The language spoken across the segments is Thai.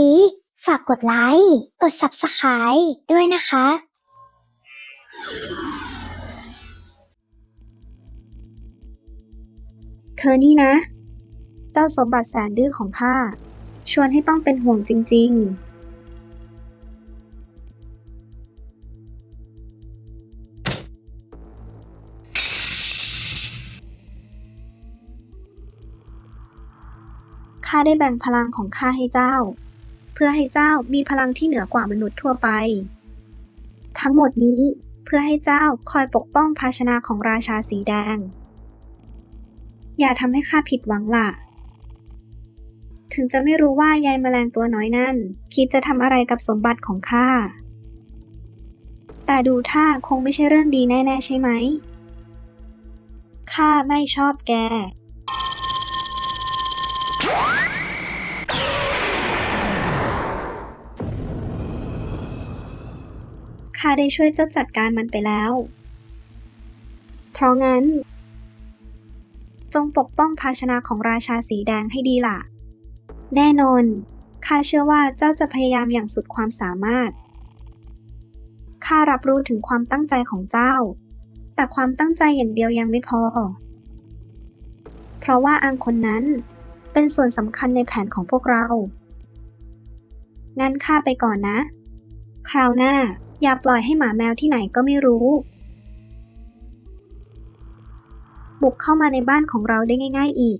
ลี ฝากกดไลค์ กด Subscribe ด้วยนะคะเธอนี่นะ เจ้าสมบัติแสนดื้อของข้า ชวนให้ต้องเป็นห่วงจริง ๆ ข้าได้แบ่งพลังของข้าให้เจ้า เพื่อให้เจ้ามีพลังที่เหนือกว่ามนุษย์ทั่วไป ทั้งหมดนี้เพื่อให้เจ้าคอยปกป้องภาชนะของราชาสีแดง อย่าทำให้ข้าผิดหวังล่ะ ถึงจะไม่รู้ว่ายายแมลงตัวน้อยนั่น คิดจะทำอะไรกับสมบัติของข้า แต่ดูท่าคงไม่ใช่เรื่องดีแน่ ๆ ใช่ไหม ข้าไม่ชอบแก ข้าได้ช่วยเจ้าจัดการมันไปแล้ว เพราะงั้น จงปกป้องภาชนะของราชาสีแดงให้ดีล่ะ แน่นอนข้าเชื่อว่าเจ้าจะพยายามอย่างสุดความสามารถ ข้ารับรู้ถึงความตั้งใจของเจ้า แต่ความตั้งใจอย่างเดียวยังไม่พอ เพราะว่าอังคนนั้นเป็นส่วนสำคัญในแผนของพวกเรา งั้นข้าไปก่อนนะ คราวหน้า อย่าปล่อยให้หมาแมวที่ไหนก็ไม่รู้ บุกเข้ามาในบ้านของเราได้ง่าย ๆ อีก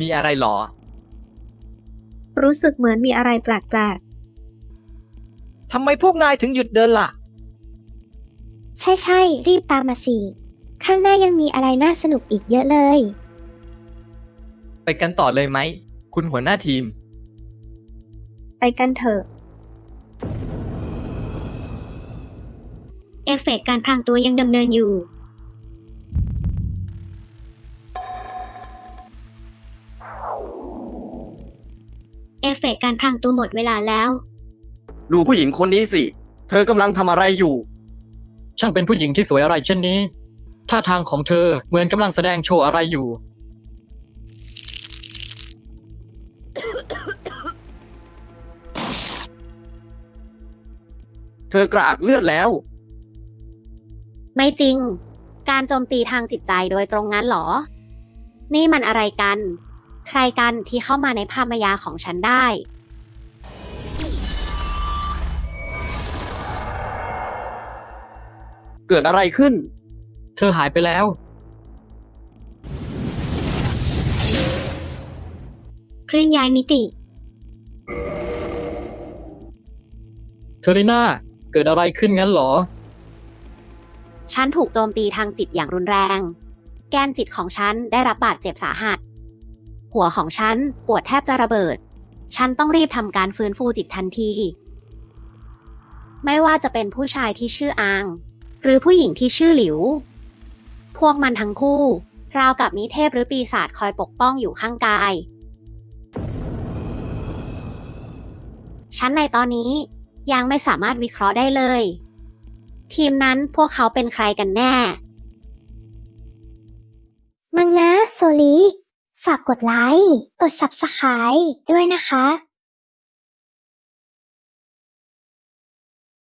มีอะไรหรอ รู้สึกเหมือนมีอะไรแปลกทำไมพวกนายถึงหยุดเดินล่ะ ใช่ใช่ๆรีบตามมาสิ ข้างหน้ายังมีอะไรน่าสนุกอีกเยอะเลย ไปกันต่อเลยไหม คุณหัวหน้าทีมๆไปกันเถอะ เอฟเฟกต์การพรางตัวยังดำเนินอยู่ เอฟเฟกต์การพรางตัวหมดเวลาแล้ว ดูผู้หญิงคนนี้สิ เธอกำลังทำอะไรอยู่ ช่างเป็นผู้หญิงที่สวยอะไรเช่นนี้ ท่าทางของเธอเหมือนกำลังแสดงโชว์อะไรอยู่ เธอกระอักเลือดแล้ว ไม่จริง การโจมตีทางจิตใจโดยตรงงั้นเหรอ นี่มันอะไรกัน ใครกันที่เข้ามาในภาพมายาของฉันได้ เกิดอะไรขึ้น เธอหายไปแล้ว เคลื่อนย้ายมิติ เทอริน่า เกิดอะไรขึ้นงั้นเหรอ ฉันถูกโจมตีทางจิตอย่างรุนแรง แกนจิตของฉันได้รับบาดเจ็บสาหัส หัวของฉันปวดแทบจะระเบิด ฉันต้องรีบทำการฟื้นฟูจิตทันที ไม่ว่าจะเป็นผู้ชายที่ชื่ออาง หรือผู้หญิงที่ชื่อหลิว พวกมันทั้งคู่ ราวกับมีเทพหรือปีศาจคอยปกป้องอยู่ข้างกาย ฉันในตอนนี้ ยังไม่สามารถวิเคราะห์ได้เลย ทีมนั้นพวกเขาเป็นใครกันแน่ มังนะโซลี ฝากกดไลค์ กด Subscribe ด้วยนะคะ